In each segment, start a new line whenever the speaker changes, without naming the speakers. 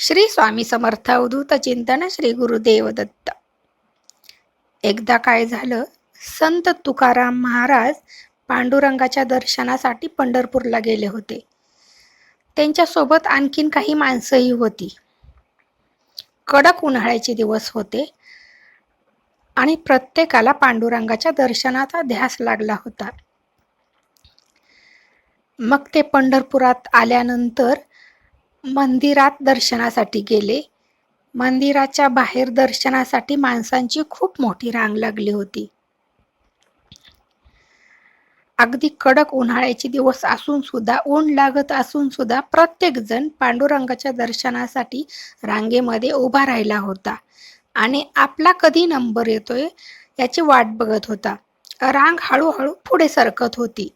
श्री स्वामी समर्थ अवधूत चिंतन श्री गुरुदेव दत्त. एकदा काय झालं संत तुकाराम महाराज पांडुरंगाच्या दर्शनासाठी पंढरपूरला गेले होते. त्यांच्यासोबत आणखीन काही माणसंही होती. कडक उन्हाळ्याचे दिवस होते आणि प्रत्येकाला पांडुरंगाच्या दर्शनाचा ध्यास लागला होता. मग ते पंढरपुरात आल्यानंतर मंदिरात दर्शनासाठी गेले. मंदिराच्या बाहेर दर्शनासाठी माणसांची खूप मोठी रांग लागली होती. अगदी कडक उन्हाळ्याचे दिवस असून सुद्धा ऊन लागत असून सुद्धा प्रत्येक जण पांडुरंगाच्या दर्शनासाठी रांगेमध्ये उभा राहिला होता आणि आपला कधी नंबर येतोय याची वाट बघत होता. रांग हळूहळू पुढे सरकत होती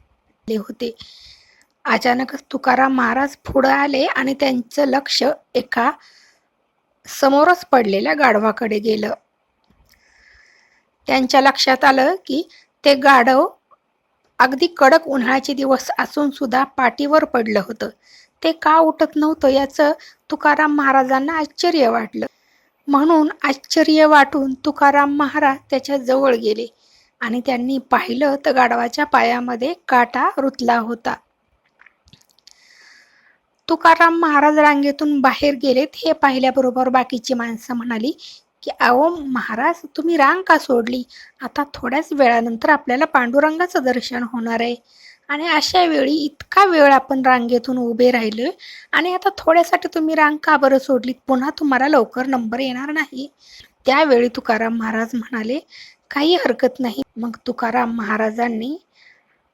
होते. अचानकच तुकाराम महाराज पुढे आले आणि त्यांचं लक्ष एका समोरच पडलेल्या गाढवाकडे गेलं. त्यांच्या लक्षात आलं की ते गाढव अगदी कडक उन्हाळ्याचे दिवस असून सुद्धा पाठीवर पडलं होतं. ते का उठत नव्हतं याचं तुकाराम महाराजांना आश्चर्य वाटलं. म्हणून आश्चर्य वाटून तुकाराम महाराज त्याच्याजवळ गेले आणि त्यांनी पाहिलं तर गाढवाच्या पायामध्ये काटा रुतला होता. तुकाराम महाराज रांगेतून बाहेर गेलेत हे पाहिल्याबरोबर बाकीची माणसं म्हणाली की अहो महाराज तुम्ही रांग का सोडली? आता थोड्याच वेळानंतर आपल्याला पांडुरंगाचं दर्शन होणार आहे. आणि अशा वेळी इतका वेळ आपण रांगेतून उभे राहिलो आणि आता थोड्यासाठी तुम्ही रांग का बरं सोडलीत? पुन्हा तुम्हाला लवकर नंबर येणार नाही. त्यावेळी तुकाराम महाराज म्हणाले काही हरकत नाही. मग तुकाराम महाराजांनी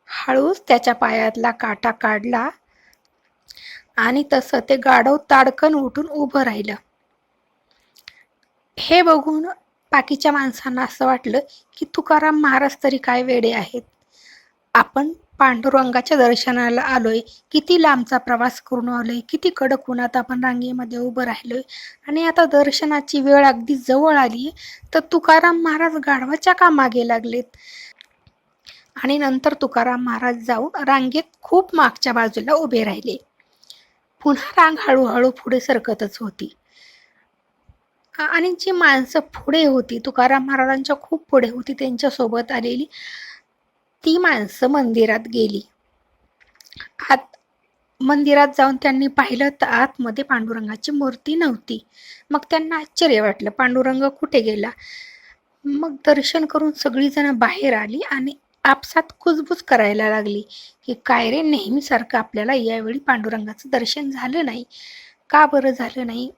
हळूच त्याच्या पायातला काटा काढला आणि तसं ते गाढव ताडकन उठून उभं राहिलं. हे बघून बाकीच्या माणसांना असं वाटलं की तुकाराम महाराज तरी काय वेडे आहेत. आपण पांडुरंगाच्या दर्शनाला आलोय किती लांबचा प्रवास करून आलोय किती कडक उन्हात आपण रांगेमध्ये उभं राहिलोय. आणि आता दर्शनाची वेळ अगदी जवळ आली तर तुकाराम महाराज गाढवाच्या का मागे लागलेत. आणि नंतर तुकाराम महाराज जाऊन रांगेत खूप मागच्या बाजूला उभे राहिले. पुन्हा रांग हळूहळू पुढे सरकतच होती. आणि जी माणसं पुढे होती तुकाराम महाराजांच्या खूप पुढे होती त्यांच्यासोबत आलेली ती माणसं मंदिरात गेली. आत मंदिरात जाऊन त्यांनी पाहिलं तर आतमध्ये पांडुरंगाची मूर्ती नव्हती. मग त्यांना आश्चर्य वाटलं पांडुरंग कुठे गेला? मग दर्शन करून सगळीजणं बाहेर आली आणि आपसात कुजबूज करायला लागली. की काय रे नेहमीसारखं आपल्याला यावेळी पांडुरंगाचं दर्शन झालं नाही. का बरं झालं नाही?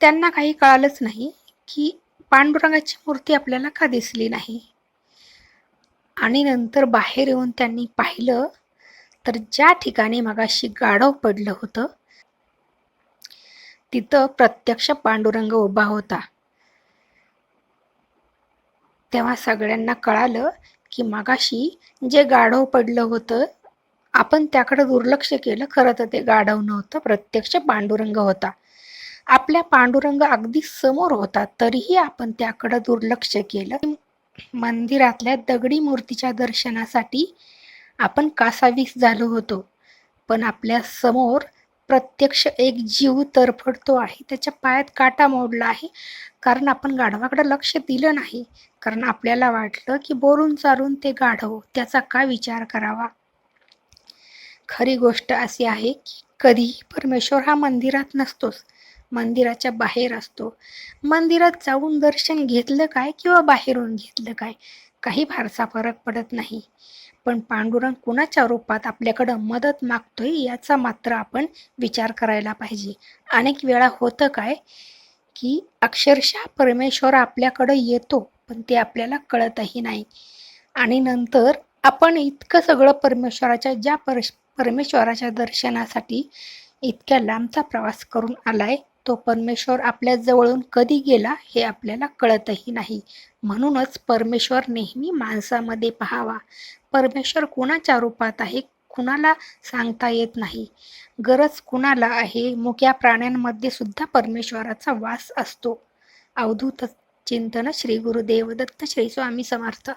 त्यांना काही कळालंच नाही की पांडुरंगाची मूर्ती आपल्याला का दिसली नाही? आणि नंतर बाहेर येऊन त्यांनी पाहिलं तर ज्या ठिकाणी मगाशी गाढव पडलं होतं तिथं प्रत्यक्ष पांडुरंग उभा होता. तेव्हा सगळ्यांना कळालं की मगाशी जे गाढव पडलं होतं आपण त्याकडे दुर्लक्ष केलं. खरं तर ते गाढव नव्हतं प्रत्यक्ष पांडुरंग होता. आपल्या पांडुरंग अगदी समोर होता तरीही आपण त्याकडं दुर्लक्ष केलं. मंदिरातल्या दगडी मूर्तीच्या दर्शनासाठी आपण कासावीस झालो होतो. पण आपल्यासमोर प्रत्यक्ष एक जीव तरफडतो आहे. त्याच्या पायात काटा मोडला आहे. कारण आपण गाढवाकडे लक्ष दिलं नाही. कारण आपल्याला वाटलं की बोलून चालून ते गाढव त्याचा काय विचार करावा? खरी गोष्ट अशी आहे की कधीही परमेश्वर हा मंदिरात नसतोच. मंदिराच्या बाहेर असतो. मंदिरात जाऊन दर्शन घेतलं काय किंवा बाहेरून घेतलं काय? काही फारसा फरक पडत नाही. पण पांडुरंग कुणाच्या रूपात आपल्याकडं मदत मागतोय याचा मात्र आपण विचार करायला पाहिजे. अनेक वेळा होतं काय की अक्षरशः परमेश्वर आपल्याकडं येतो पण ते आपल्याला कळतही नाही. आणि नंतर आपण इतकं सगळं परमेश्वराच्या ज्या पर परमेश्वराच्या दर्शनासाठी इतक्या लांबचा प्रवास करून आलाय तो परमेश्वर आपल्या जवळून कधी गेला हे आपल्याला कळतही नाही. म्हणूनच परमेश्वर नेहमी माणसामध्ये पहावा. परमेश्वर कुणाच्या रूपात आहे कुणाला सांगता येत नाही. गरज कुणाला आहे मुक्या प्राण्यांमध्ये सुद्धा परमेश्वराचा वास असतो. अवधूत चिंतन श्री गुरुदेव दत्त श्री स्वामी समर्थ.